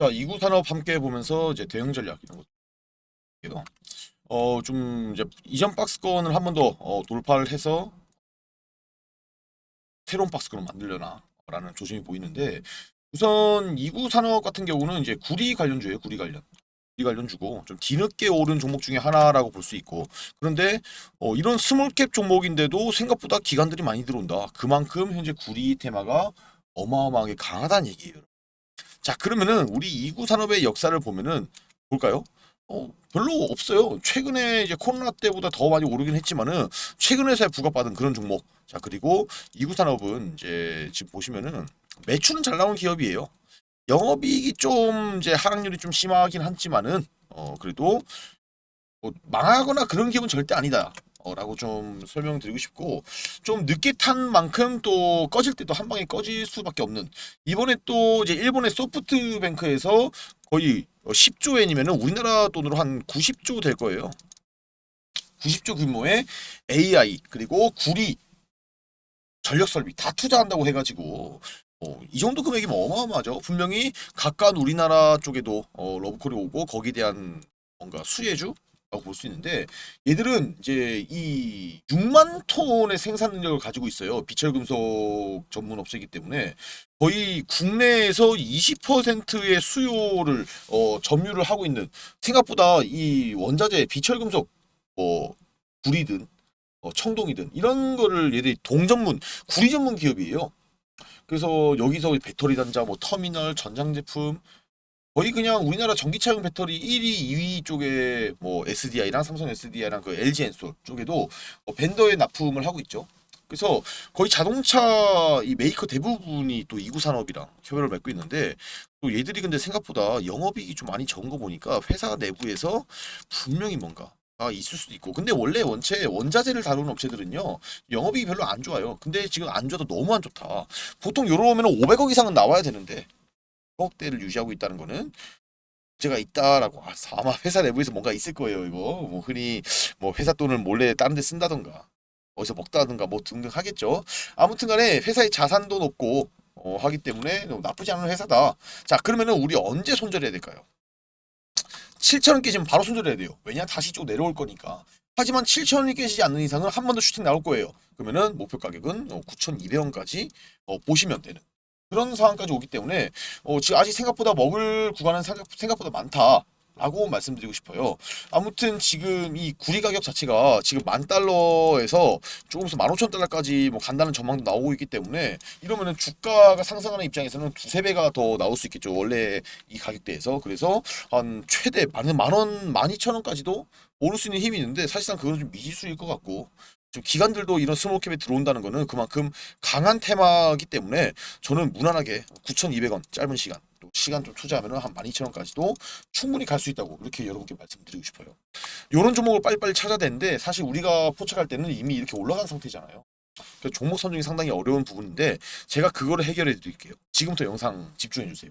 자, 이구 산업 함께 보면서 이제 대응 전략 이런 것도 어, 좀 이제 이전 박스권을 한 번 더 어, 돌파를 해서 새로운 박스권을 만들려나라는 조짐이 보이는데 우선 이구 산업 같은 경우는 이제 구리 관련주예요. 구리 관련. 구리 관련주고 좀 뒤늦게 오른 종목 중에 하나라고 볼 수 있고 그런데 어, 이런 스몰캡 종목인데도 생각보다 기관들이 많이 들어온다. 그만큼 현재 구리 테마가 어마어마하게 강하다는 얘기예요. 자 그러면은 우리 이구 산업의 역사를 보면은 볼까요? 어 별로 없어요. 최근에 이제 코로나 때보다 더 많이 오르긴 했지만은 최근에서야 부각받은 그런 종목. 자 그리고 이구 산업은 이제 지금 보시면은 매출은 잘 나오는 기업이에요. 영업이익이 좀 이제 하락률이 좀 심하긴 하지만은 어 그래도 뭐 망하거나 그런 기업은 절대 아니다. 어, 라고 좀 설명드리고 싶고 좀 늦게 탄 만큼 또 꺼질 때도 한 방에 꺼질 수밖에 없는 이번에 또 이제 일본의 소프트뱅크에서 거의 10조 엔이면은 우리나라 돈으로 한 90조 될 거예요. 90조 규모의 AI 그리고 구리 전력 설비 다 투자한다고 해가지고 어, 이 정도 금액이면 어마어마하죠. 분명히 가까운 우리나라 쪽에도 어, 러브콜이 오고 거기에 대한 뭔가 수혜주 라고 볼 수 있는데 얘들은 이제 이 6만 톤의 생산 능력을 가지고 있어요. 비철금속 전문 업체이기 때문에 거의 국내에서 20%의 수요를 어, 점유를 하고 있는 생각보다 이 원자재 비철금속 뭐 구리든 어, 청동이든 이런 거를 얘들이 동전문 구리 전문 기업이에요. 그래서 여기서 배터리 단자, 뭐 터미널, 전장 제품 거의 그냥 우리나라 전기차용 배터리 1위, 2위 쪽에 뭐 SDI랑 삼성 SDI랑 그 LG 엔솔 쪽에도 어, 벤더에 납품을 하고 있죠. 그래서 거의 자동차 이 메이커 대부분이 또 이구 산업이랑 협업을 맺고 있는데 또 얘들이 근데 생각보다 영업이익이 좀 많이 적은 거 보니까 회사 내부에서 분명히 뭔가 아, 있을 수도 있고. 근데 원래 원체 원자재를 다루는 업체들은요, 영업이익이 별로 안 좋아요. 근데 지금 안 좋아도 너무 안 좋다. 보통 요러면 500억 이상은 나와야 되는데, 100 억대를 유지하고 있다는 거는 문제가 있다라고. 아, 아마 회사 내부에서 뭔가 있을 거예요, 이거. 뭐, 흔히, 뭐, 회사 돈을 몰래 다른 데 쓴다던가, 어디서 먹다든가, 뭐 등등 하겠죠. 아무튼 간에 회사의 자산도 높고, 어, 하기 때문에 나쁘지 않은 회사다. 자, 그러면은 우리 언제 손절해야 될까요? 7천원 깨 지면 바로 손절해야 돼요. 왜냐? 다시 쭉 내려올 거니까. 하지만 7천원이 깨지지 않는 이상은 한 번 더 슈팅 나올 거예요. 그러면은 목표 가격은 9,200원까지 어, 보시면 되는 그런 상황까지 오기 때문에 어, 지금 아직 생각보다 먹을 구간은 생각, 생각보다 많다. 라고 말씀드리고 싶어요. 아무튼 지금 이 구리 가격 자체가 지금 만 달러에서 조금 있으면 만 오천 달러까지 뭐 간다는 전망도 나오고 있기 때문에 이러면은 주가가 상승하는 입장에서는 두세 배가 더 나올 수 있겠죠. 원래 이 가격대에서. 그래서 한 최대 만, 만 원, 만 이천 원까지도 오를 수 있는 힘이 있는데 사실상 그건 좀 미지수일 것 같고 좀 기관들도 이런 스몰캡에 들어온다는 거는 그만큼 강한 테마이기 때문에 저는 무난하게 9,200원 짧은 시간 또 시간 좀 투자하면 한 12,000원까지도 충분히 갈 수 있다고 이렇게 여러분께 말씀드리고 싶어요. 이런 종목을 빨리빨리 찾아야 되는데 사실 우리가 포착할 때는 이미 이렇게 올라간 상태잖아요. 종목 선정이 상당히 어려운 부분인데 제가 그거를 해결해 드릴게요. 지금부터 영상 집중해 주세요.